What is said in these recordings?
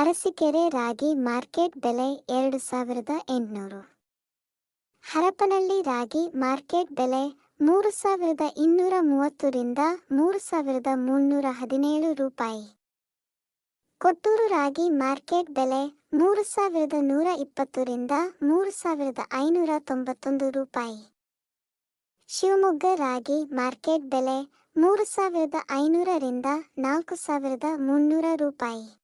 ಅರಸೀಕೆರೆ ರಾಗಿ market ಬೆಲೆ ಎರಡು ಸಾವಿರದ ಎಂಟುನೂರು. ಹರಪನಹಳ್ಳಿ ರಾಗಿ ಮಾರ್ಕೆಟ್ ಬೆಲೆ ಮೂರು ಸಾವಿರದ ಇನ್ನೂರ ಮೂವತ್ತರಿಂದ ಮೂರು ಸಾವಿರದ ಮುನ್ನೂರ ಹದಿನೇಳು ರೂಪಾಯಿ. ಕೊಟ್ಟೂರು ರಾಗಿ ಮಾರ್ಕೆಟ್ ಬೆಲೆ ಮೂರು ಸಾವಿರದ ನೂರ ಇಪ್ಪತ್ತರಿಂದ ಮೂರು ಸಾವಿರದ ಐನೂರ ತೊಂಬತ್ತೊಂದು ರೂಪಾಯಿ. ಶಿವಮೊಗ್ಗ ರಾಗಿ ಮಾರ್ಕೆಟ್ ಬೆಲೆ ಮೂರು ಸಾವಿರದ ಐನೂರರಿಂದ ನಾಲ್ಕು ಸಾವಿರದ ಮುನ್ನೂರ ರೂಪಾಯಿ.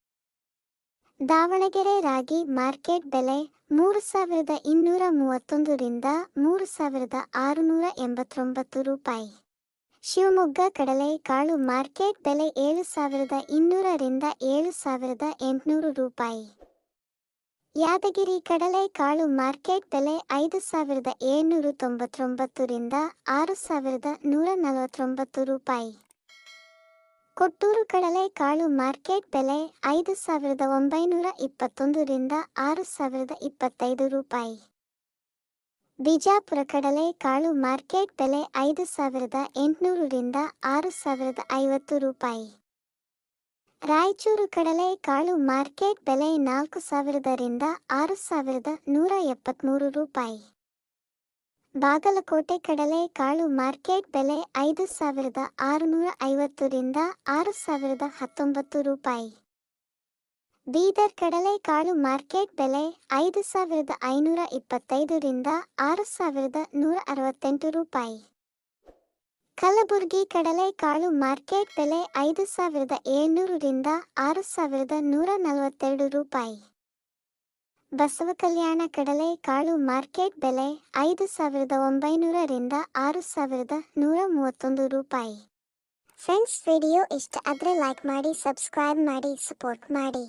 ದಾವಣಗೆರೆ ರಾಗಿ ಮಾರ್ಕೆಟ್ ಬೆಲೆ ಮೂರು ಸಾವಿರದ ಇನ್ನೂರ ಮೂವತ್ತೊಂದರಿಂದ ಮೂರು ಸಾವಿರದ ಆರುನೂರ ಎಂಬತ್ತೊಂಬತ್ತು ರೂಪಾಯಿ. ಶಿವಮೊಗ್ಗ ಕಡಲೆ ಕಾಳು ಮಾರ್ಕೆಟ್ ಬೆಲೆ ಏಳು ಸಾವಿರದ ಇನ್ನೂರರಿಂದ ಏಳು ಸಾವಿರದ ಎಂಟುನೂರು ರೂಪಾಯಿ. ಯಾದಗಿರಿ ಕಡಲೆ ಕಾಳು ಮಾರ್ಕೆಟ್ ಬೆಲೆ ಐದು ಸಾವಿರದ ಏಳ್ನೂರ ತೊಂಬತ್ತೊಂಬತ್ತರಿಂದ ಆರು ಸಾವಿರದ ನೂರ ನಲವತ್ತೊಂಬತ್ತು ರೂಪಾಯಿ. ಕೊಟ್ಟೂರು ಕಡಲೆ ಕಾಳು ಮಾರ್ಕೆಟ್ ಬೆಲೆ ಐದು ಸಾವಿರದ ಒಂಬೈನೂರ ಇಪ್ಪತ್ತೊಂದರಿಂದ ಆರು ಸಾವಿರದ ಇಪ್ಪತ್ತೈದು ರೂಪಾಯಿ. ಬಿಜಾಪುರ ಕಡಲೆ ಕಾಳು ಮಾರ್ಕೆಟ್ ಬೆಲೆ ಐದು ಸಾವಿರದ ಎಂಟುನೂರರಿಂದ ಆರು ಸಾವಿರದ ಐವತ್ತು ರೂಪಾಯಿ. ರಾಯಚೂರು ಕಡಲೆ ಕಾಳು ಮಾರ್ಕೆಟ್ ಬೆಲೆ ನಾಲ್ಕು ಸಾವಿರದರಿಂದ ಆರು ಸಾವಿರದ ನೂರ ಎಪ್ಪತ್ತ್ಮೂರು ರೂಪಾಯಿ. ಬಾಗಲಕೋಟೆ ಕಡಲೆ ಕಾಳು ಮಾರ್ಕೆಟ್ ಬೆಲೆ ಐದು ಸಾವಿರದ ಆರುನೂರ ಐವತ್ತರಿಂದ ಆರು ಸಾವಿರದ ಹತ್ತೊಂಬತ್ತು ರೂಪಾಯಿ. ಬೀದರ್ ಕಡಲೆ ಕಾಳು ಮಾರ್ಕೆಟ್ ಬೆಲೆ ಐದು ಸಾವಿರದ ಐನೂರ ಇಪ್ಪತ್ತೈದರಿಂದ ಆರು ಸಾವಿರದ ನೂರ ಅರವತ್ತೆಂಟು ರೂಪಾಯಿ. ಕಲಬುರಗಿ ಕಡಲೆ ಕಾಳು ಮಾರ್ಕೆಟ್ ಬೆಲೆ ಐದು ಸಾವಿರದ ಏಳ್ನೂರರಿಂದ ಆರು ಸಾವಿರದ ನೂರ ನಲವತ್ತೆರಡು ರೂಪಾಯಿ. ಬಸವ ಕಲ್ಯಾಣ ಕಡಲೆ ಕಾಳು ಮಾರ್ಕೆಟ್ ಬೆಲೆ ಐದು ಸಾವಿರದ ಒಂಬೈನೂರರಿಂದ ಆರು ಸಾವಿರದ ನೂರ ಮೂವತ್ತೊಂದು ರೂಪಾಯಿ. ಫ್ರೆಂಡ್ಸ್ ವಿಡಿಯೋ ಇಷ್ಟ ಆದರೆ ಲೈಕ್ ಮಾಡಿ ಸಬ್ಸ್ಕ್ರೈಬ್ ಮಾಡಿ ಸಪೋರ್ಟ್ ಮಾಡಿ.